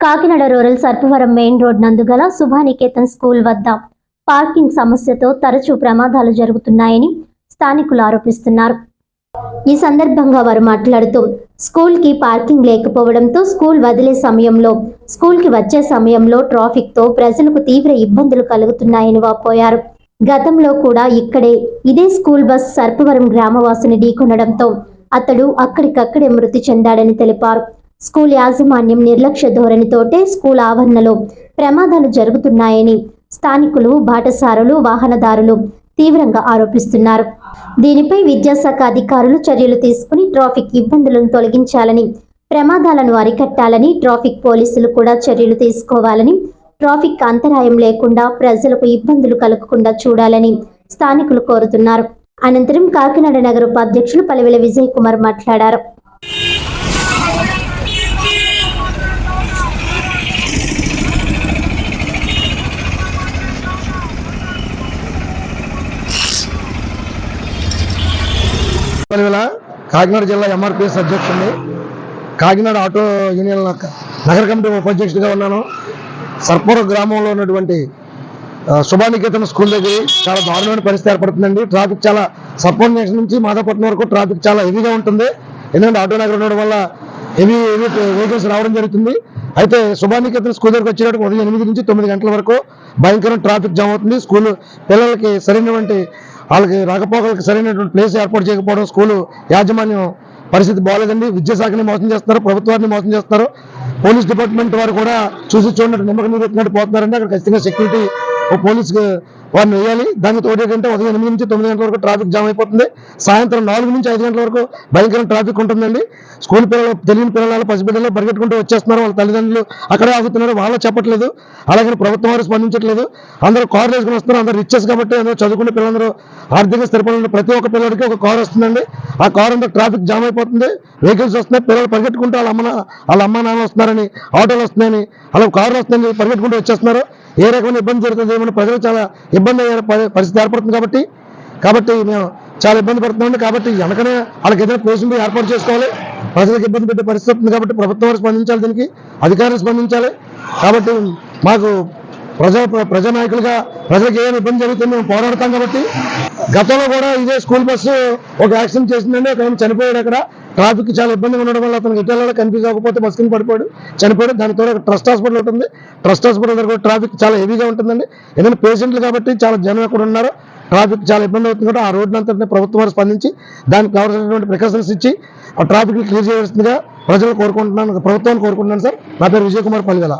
Kakinada rural Sarpavaram main road నందుగల Shubhaniketan school వద్ద parking సమస్యతో తరచూ ప్రమాదాలు జరుగుతున్నాయని స్థానికులు ఆరోపిస్తున్నారు. ఈ సందర్భంగా వారు మాట్లాడుతూ స్కూల్కి పార్కింగ్ లేకపోవడంతో స్కూల్ వదిలే సమయంలో స్కూల్కి వచ్చే సమయంలో ట్రాఫిక్తో ప్రజలకు తీవ్ర ఇబ్బందులు కలుగుతున్నాయని వాపోయారు. గతంలో కూడా ఇక్కడే ఇదే స్కూల్ బస్ సర్పవరం గ్రామవాసిని ఢీకొనడంతో అతడు అక్కడికక్కడే మృతి చెందాడని తెలిపారు. స్కూల్ యాజమాన్యం నిర్లక్ష్య ధోరణితోటే స్కూల్ ఆవరణలో ప్రమాదాలు జరుగుతున్నాయని స్థానికులు బాటసారులు వాహనదారులు తీవ్రంగా ఆరోపిస్తున్నారు. దీనిపై విద్యాశాఖ అధికారులు చర్యలు తీసుకుని ట్రాఫిక్ ఇబ్బందులను తొలగించాలని ప్రమాదాలను అరికట్టాలని ట్రాఫిక్ పోలీసులు కూడా చర్యలు తీసుకోవాలని ట్రాఫిక్ అంతరాయం లేకుండా ప్రజలకు ఇబ్బందులు కలగకుండా చూడాలని స్థానికులు కోరుతున్నారు. అనంతరం కాకినాడ నగర ఉపాధ్యక్షులు పలివెల విజయ్ కుమార్ మాట్లాడారు. పలివేల కాకినాడ జిల్లా ఎంఆర్పిఎస్ అధ్యక్షుడిని కాకినాడ ఆటో యూనియన్ నగర కమిటీ ఉపాధ్యక్షుడిగా ఉన్నాను. సర్పూర గ్రామంలో ఉన్నటువంటి శుభానికేతన స్కూల్ దగ్గర చాలా దారుణమైన పరిస్థితి ఏర్పడుతుందండి. ట్రాఫిక్ చాలా సర్పూర్ జంక్షన్ నుంచి మాధవపట్నం వరకు ట్రాఫిక్ చాలా హెవీగా ఉంటుంది. ఎందుకంటే ఆటో నగర్ ఉండడం వల్ల హెవీ హెవీ వెహికల్స్ రావడం జరుగుతుంది. అయితే శుభానికేతన స్కూల్ దగ్గరకు వచ్చేటప్పుడు ఉదయం ఎనిమిది నుంచి తొమ్మిది గంటల వరకు భయంకరం ట్రాఫిక్ జామ్ అవుతుంది. స్కూల్ పిల్లలకి సరైనటువంటి వాళ్ళకి రాకపోకలకి సరైనటువంటి ప్లేస్ ఏర్పాటు చేయకపోవడం స్కూలు యాజమాన్యం పరిస్థితి బాగాలేదండి విద్యాశాఖని మోసం చేస్తున్నారు ప్రభుత్వాన్ని మోసం చేస్తున్నారు. పోలీస్ డిపార్ట్మెంట్ వారు కూడా చూసి చూడనట్టు నిమ్మకం మీద పోతున్నారండి. అక్కడ ఖచ్చితంగా సెక్యూరిటీ పోలీస్ వారిని వేయాలి. దానికి తోడు ఏంటంటే ఉదయం ఎనిమిది నుంచి తొమ్మిది గంటల వరకు ట్రాఫిక్ జామ్ అయిపోతుంది. సాయంత్రం నాలుగు నుంచి ఐదు గంటల వరకు భయంకరం ట్రాఫిక్ ఉంటుందండి. స్కూల్ పిల్లలు తెలియని పిల్లలు పసిబిడ్డలు పరిగెట్టుకుంటూ వచ్చేస్తున్నారు. వాళ్ళ తల్లిదండ్రులు అక్కడే ఆగుతున్నారు. వాళ్ళు చెప్పట్లేదు. అలాగే ప్రభుత్వం వారు స్పందించట్లేదు. అందరూ కారు వేసుకుని వస్తున్నారు. అందరూ రిచెస్ కాబట్టి అందరూ చదువుకునే పిల్లలందరూ ఆర్థికంగా స్థిరపడిన ప్రతి ఒక్క పిల్లడికి ఒక కారు వస్తుందండి. ఆ కార్ అంతా ట్రాఫిక్ జామ్ అయిపోతుంది. వెహికల్స్ వస్తున్నాయి. పిల్లలు పరిగెట్టుకుంటూ వాళ్ళ అమ్మ వాళ్ళ అమ్మ నాన్న వస్తున్నారని ఆటోలు వస్తున్నాయని అలా కారు వస్తున్నాయని పరిగెట్టుకుంటూ వచ్చేస్తున్నారు. ఏ రకమైన ఇబ్బంది జరుగుతుంది ఏమైనా ప్రజలు చాలా ఇబ్బంది అయ్యే పరిస్థితి ఏర్పడుతుంది కాబట్టి కాబట్టి మేము చాలా ఇబ్బంది పడుతున్నాం కాబట్టి వెనకనే వాళ్ళకి ఏదైనా పోషన్ ఏర్పాటు చేసుకోవాలి. ప్రజలకు ఇబ్బంది పెట్టే పరిస్థితి ఉంది కాబట్టి ప్రభుత్వం వారు స్పందించాలి దీనికి అధికారులు స్పందించాలి. కాబట్టి మాకు ప్రజా ప్రజానాయకులుగా ప్రజలకు ఏమైనా ఇబ్బంది జరుగుతుందో మేము పోరాడతాం కాబట్టి గతంలో కూడా ఇదే స్కూల్ బస్సు ఒక యాక్సిడెంట్ చేసిందండి. ఒక చనిపోయాడు అక్కడ. ట్రాఫిక్ చాలా ఇబ్బందిగా ఉండడం వల్ల అతను ఇటీవల కన్ఫ్యూజ్ అవ్వకపోతే బస్ కింద పడిపోయాడు. చనిపోయాడు. దానితో ఒక ట్రస్ట్ హాస్పిటల్ ఉంటుంది ట్రస్ట్ హాస్పిటల్ దగ్గర కూడా ట్రాఫిక్ చాలా హెవీగా ఉంటుందండి. ఎందుకంటే పేషెంట్లు కాబట్టి చాలా జనం అక్కడ ఉన్నారు. ట్రాఫిక్ చాలా ఇబ్బంది అవుతుంది కాబట్టి ఆ రోడ్డు అంతా ప్రభుత్వం వారు స్పందించి దానికి కావాల్సినటువంటి ప్రికాషన్స్ ఇచ్చి ఆ ట్రాఫిక్ క్లియర్ చేయవలసిందిగా ప్రజలు కోరుకుంటున్నాను. ప్రభుత్వాన్ని కోరుకుంటున్నాను సార్. నా పేరు విజయ్ కుమార్ పల్లిగల